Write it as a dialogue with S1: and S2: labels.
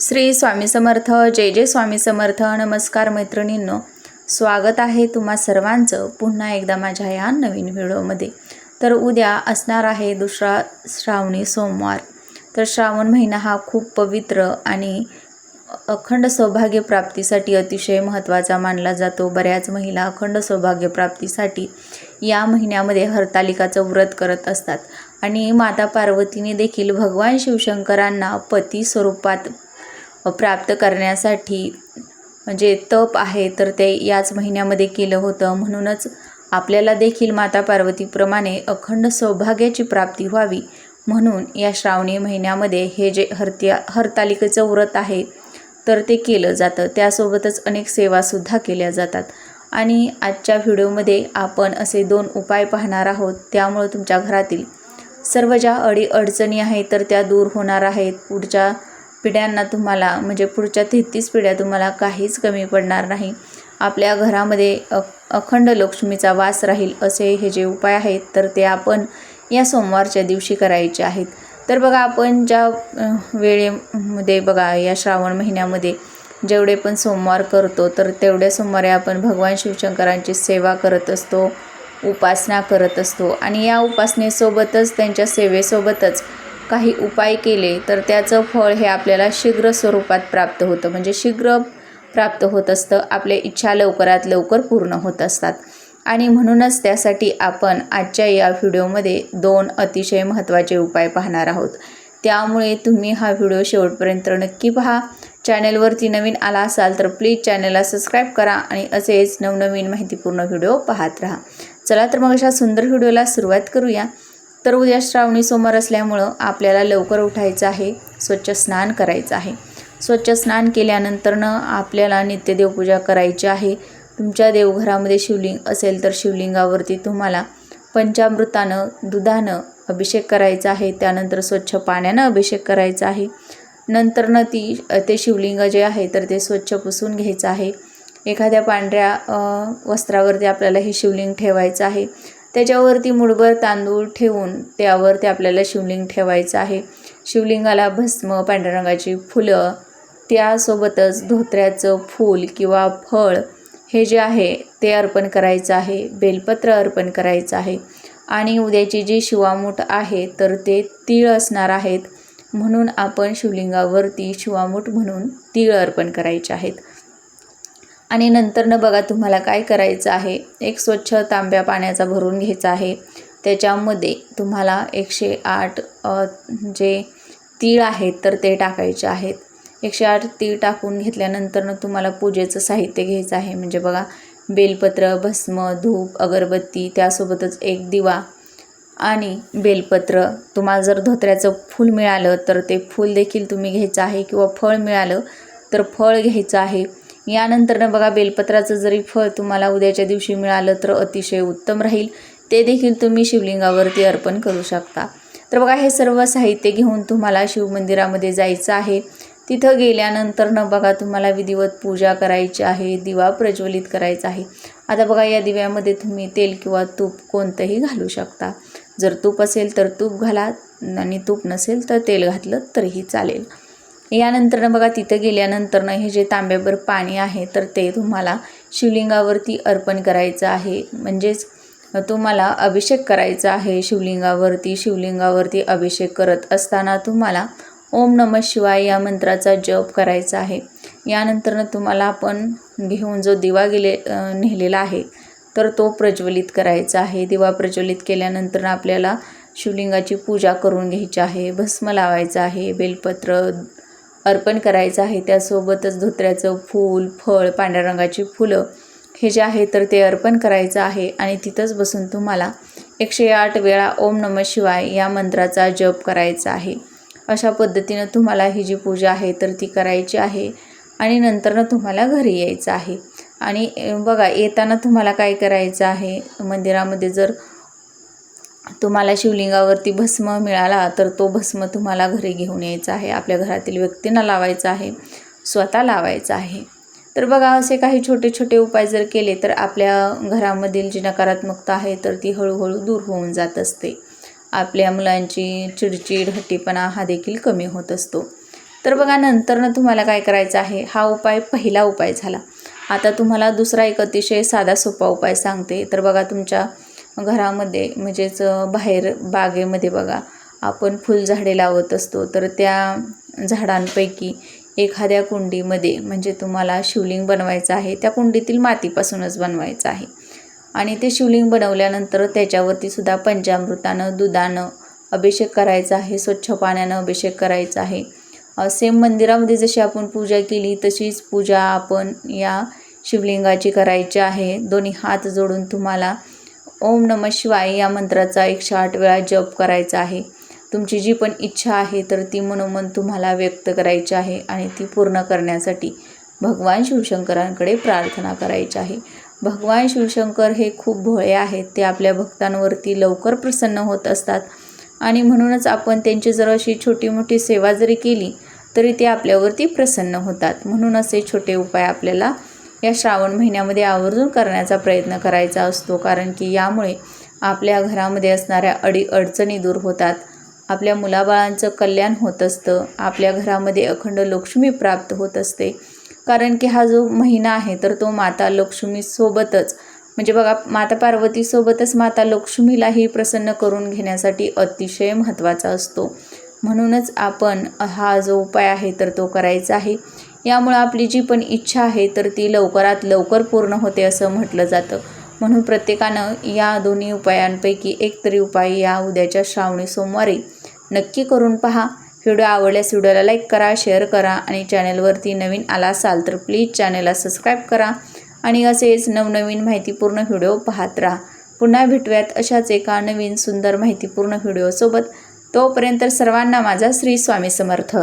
S1: श्री स्वामी समर्थ जय जय स्वामी समर्थ नमस्कार मैत्रिणींनो. स्वागत आहे तुम्हा सर्वांचं पुन्हा एकदा माझ्या या नवीन व्हिडिओमध्ये. तर उद्या असणार आहे दुसरा श्रावणी सोमवार. तर श्रावण महिना हा खूप पवित्र आणि अखंड सौभाग्य प्राप्तीसाठी अतिशय महत्त्वाचा मानला जातो. बऱ्याच महिला अखंड सौभाग्य प्राप्तीसाठी या महिन्यामध्ये हरतालिकाचं व्रत करत असतात. आणि माता पार्वतीने देखील भगवान शिवशंकरांना पती स्वरूपात प्राप्त करण्यासाठी म्हणजे तप आहे तर ते याच महिन्यामध्ये केलं होतं. म्हणूनच आपल्याला देखील माता पार्वतीप्रमाणे अखंड सौभाग्याची प्राप्ती व्हावी. म्हणून या श्रावणी महिन्यामध्ये हे जे हरत्या हरतालिकेचं व्रत आहे तर ते केलं जातं. त्यासोबतच अनेक सेवासुद्धा केल्या जातात. आणि आजच्या व्हिडिओमध्ये आपण असे दोन उपाय पाहणार आहोत. त्यामुळं तुमच्या घरातील सर्व ज्या अडी अडचणी आहेत तर त्या दूर होणार आहेत. पुढच्या पिढ्यांना तुम्हाला म्हणजे पुढच्या तेहतीस पिढ्या तुम्हाला काहीच कमी पडणार नाही. आपल्या घरामध्ये अ अखंड लक्ष्मीचा वास राहील असे हे जे उपाय आहेत तर ते आपण या सोमवारच्या दिवशी करायचे आहेत. तर बघा आपण ज्या वेळेमध्ये बघा या श्रावण महिन्यामध्ये जेवढे पण सोमवार करतो तर तेवढ्या सोमवारी आपण भगवान शिवशंकरांची सेवा करत असतो उपासना करत असतो. आणि या उपासनेसोबतच त्यांच्या सेवेसोबतच काही उपाय केले तर त्याचं फळ हे आपल्याला शीघ्र स्वरूपात प्राप्त होतं. म्हणजे शीघ्र प्राप्त होत असतं आपल्या इच्छा लवकरात लवकर पूर्ण होत असतात. आणि म्हणूनच त्यासाठी आपण आजच्या या व्हिडिओमध्ये दोन अतिशय महत्त्वाचे उपाय पाहणार आहोत. त्यामुळे तुम्ही हा व्हिडिओ शेवटपर्यंत नक्की पहा. चॅनलवरती नवीन आला असाल तर प्लीज चॅनलला सबस्क्राईब करा आणि असेच नवनवीन माहितीपूर्ण व्हिडिओ पाहत राहा. चला तर मग अशा सुंदर व्हिडिओला सुरुवात करूया. तर उद्या श्रावणी सोमवार असल्यामुळं आपल्याला लवकर उठायचं आहे स्वच्छ स्नान करायचं आहे. स्वच्छ स्नान केल्यानंतरनं आपल्याला नित्य देवपूजा करायची आहे. तुमच्या देवघरामध्ये शिवलिंग असेल तर शिवलिंगावरती तुम्हाला पंचामृतानं दुधानं अभिषेक करायचा आहे. त्यानंतर स्वच्छ पाण्यानं अभिषेक करायचा आहे. नंतरनं ती ते शिवलिंग जे आहे तर ते स्वच्छ पुसून घ्यायचं आहे. एखाद्या पांढऱ्या वस्त्रावरती आपल्याला हे शिवलिंग ठेवायचं आहे. त्याच्यावरती मुठभर तांदूळ ठेवून त्यावर ते आपल्याला शिवलिंग ठेवायचं आहे. शिवलिंगाला भस्म पांढऱ्या रंगाची फुलं त्यासोबतच धोत्र्याचं फूल किंवा फळ हे जे आहे ते अर्पण करायचं आहे बेलपत्र अर्पण करायचं आहे. आणि उद्याची जी शिवामूठ आहे तर ते तीळ असणार आहेत. म्हणून आपण शिवलिंगावरती शिवामूठ म्हणून तीळ अर्पण करायचे आहेत. आणि नंतरनं बघा तुम्हाला काय करायचं आहे. एक स्वच्छ तांब्या पाण्याचा भरून घ्यायचा आहे. त्याच्यामध्ये तुम्हाला एकशे आठ जे तीळ आहेत तर ते टाकायचे आहेत. एकशे आठ तीळ टाकून घेतल्यानंतरनं तुम्हाला पूजेचं साहित्य घ्यायचं आहे. म्हणजे बघा बेलपत्र भस्म धूप अगरबत्ती त्यासोबतच एक दिवा आणि बेलपत्र. तुम्हाला जर धोत्र्याचं फूल मिळालं तर ते फूल देखील तुम्ही घ्यायचं आहे किंवा फळ मिळालं तर फळ घ्यायचं आहे. यानंतरनं बघा बेलपत्राचं जरी फळ तुम्हाला उद्याच्या दिवशी मिळालं तर अतिशय उत्तम राहील. ते देखील तुम्ही शिवलिंगावरती अर्पण करू शकता. तर बघा हे सर्व साहित्य घेऊन तुम्हाला शिवमंदिरामध्ये जायचं आहे. तिथं गेल्यानंतरनं बघा तुम्हाला विधिवत पूजा करायची आहे दिवा प्रज्वलित करायचा आहे. आता बघा या दिव्यामध्ये तुम्ही तेल किंवा तूप कोणतंही घालू शकता. जर तूप असेल तर तूप घाला आणि तूप नसेल तर तेल घातलं तरीही चालेल. यानंतरनं बघा तिथं गेल्यानंतरनं हे जे तांब्याभर पाणी आहे तर ते तुम्हाला शिवलिंगावरती अर्पण करायचं आहे. म्हणजेच तुम्हाला अभिषेक करायचा आहे. शिवलिंगावरती शिवलिंगावरती अभिषेक करत असताना तुम्हाला ओम नमः शिवाय या मंत्राचा जप करायचा आहे. यानंतरनं तुम्हाला आपण घेऊन जो दिवा गेले नेहलेला नेलेला आहे तर तो प्रज्वलित करायचा आहे. दिवा प्रज्वलित केल्यानंतर आपल्याला शिवलिंगाची पूजा करून घ्यायची आहे भस्म लावायचं आहे बेलपत्र अर्पण करायचं आहे. त्यासोबतच धोत्र्याचं फूल फळ पांढऱ्या रंगाची फुलं हे जे आहे तर ते अर्पण करायचं आहे आणि तिथंच बसून तुम्हाला एकशे आठ वेळा ओम नमः शिवाय या मंत्राचा जप करायचा आहे. अशा पद्धतीनं तुम्हाला ही जी पूजा आहे तर ती करायची आहे आणि नंतरनं तुम्हाला घरी यायचं आहे. आणि बघा येताना तुम्हाला काय करायचं आहे? मंदिरामध्ये जर तुम्हाला शिवलिंगावरती भस्म मिळाला तर तो भस्म तुम्हाला घरी घेऊन यायचा आहे. आपल्या घरातील व्यक्तींना लावायचा आहे. स्वतः लावायचा आहे. तर बघा असे काही छोटे छोटे उपाय जर केले तर आपल्या घरामधील जी नकारात्मकता आहे तर ती हळूहळू दूर होऊन जात असते. आपल्या मुलांची चिडचिड हट्टीपणा हा देखील कमी होत असतो. तर बघा नंतरनं तुम्हाला काय करायचं आहे? हा उपाय पहिला उपाय झाला. आता तुम्हाला दुसरा एक अतिशय साधा सोपा उपाय सांगते. तर बघा तुमच्या घरामध्ये म्हणजेच बाहेर बागेमध्ये बघा आपण फुलझाडे लावत असतो तर त्या झाडांपैकी एखाद्या कुंडीमध्ये म्हणजे तुम्हाला शिवलिंग बनवायचं आहे त्या कुंडीतील मातीपासूनच बनवायचं आहे. आणि ते शिवलिंग बनवल्यानंतर त्याच्यावरती सुद्धा पंचामृतानं दुधानं अभिषेक करायचा आहे स्वच्छ पाण्यानं अभिषेक करायचा आहे. सेम मंदिरामध्ये जशी आपण पूजा केली तशीच पूजा आपण या शिवलिंगाची करायची आहे. दोन्ही हात जोडून तुम्हाला ओम नम शिवाय या मंत्राचा एकशे आठ वेळा जप करायचा आहे. तुमची जी पण इच्छा आहे तर ती मनोमन तुम्हाला व्यक्त करायची आहे आणि ती पूर्ण करण्यासाठी भगवान शिवशंकरांकडे प्रार्थना करायची आहे. भगवान शिवशंकर हे खूप भोळे आहेत. ते आपल्या भक्तांवरती लवकर प्रसन्न होत असतात आणि म्हणूनच आपण त्यांची जर अशी छोटी मोठी सेवा जरी केली तरी ते आपल्यावरती प्रसन्न होतात. म्हणून असे छोटे उपाय आपल्याला या श्रावण महिन्यामध्ये आवर्जून करण्याचा प्रयत्न करायचा असतो कारण की यामुळे आपल्या घरामध्ये असणाऱ्या अडी अडचणी दूर होतात. आपल्या मुलाबाळांचं कल्याण होत असतं. आपल्या घरामध्ये अखंड लक्ष्मी प्राप्त होत असते. कारण की हा जो महिना आहे तर तो माता लक्ष्मीसोबतच म्हणजे बघा माता पार्वतीसोबतच माता लक्ष्मीलाही प्रसन्न करून घेण्यासाठी अतिशय महत्त्वाचा असतो. म्हणूनच आपण हा जो उपाय आहे तर तो करायचा आहे. यामुळं आपली जी पण इच्छा आहे तर ती लवकरात लवकर पूर्ण होते असं म्हटलं जातं. म्हणून प्रत्येकानं या दोन्ही उपायांपैकी एक तरी उपाय या उद्याच्या श्रावणी सोमवारी नक्की करून पहा. व्हिडिओ आवडल्यास व्हिडिओला लाईक करा शेअर करा आणि चॅनलवरती नवीन आला असाल तर प्लीज चॅनलला सबस्क्राईब करा आणि असेच नवनवीन माहितीपूर्ण व्हिडिओ पाहत राहा. पुन्हा भेटूयात अशाच एका नवीन सुंदर माहितीपूर्ण व्हिडिओसोबत. तोपर्यंत सर्वांना माझा श्री स्वामी समर्थ.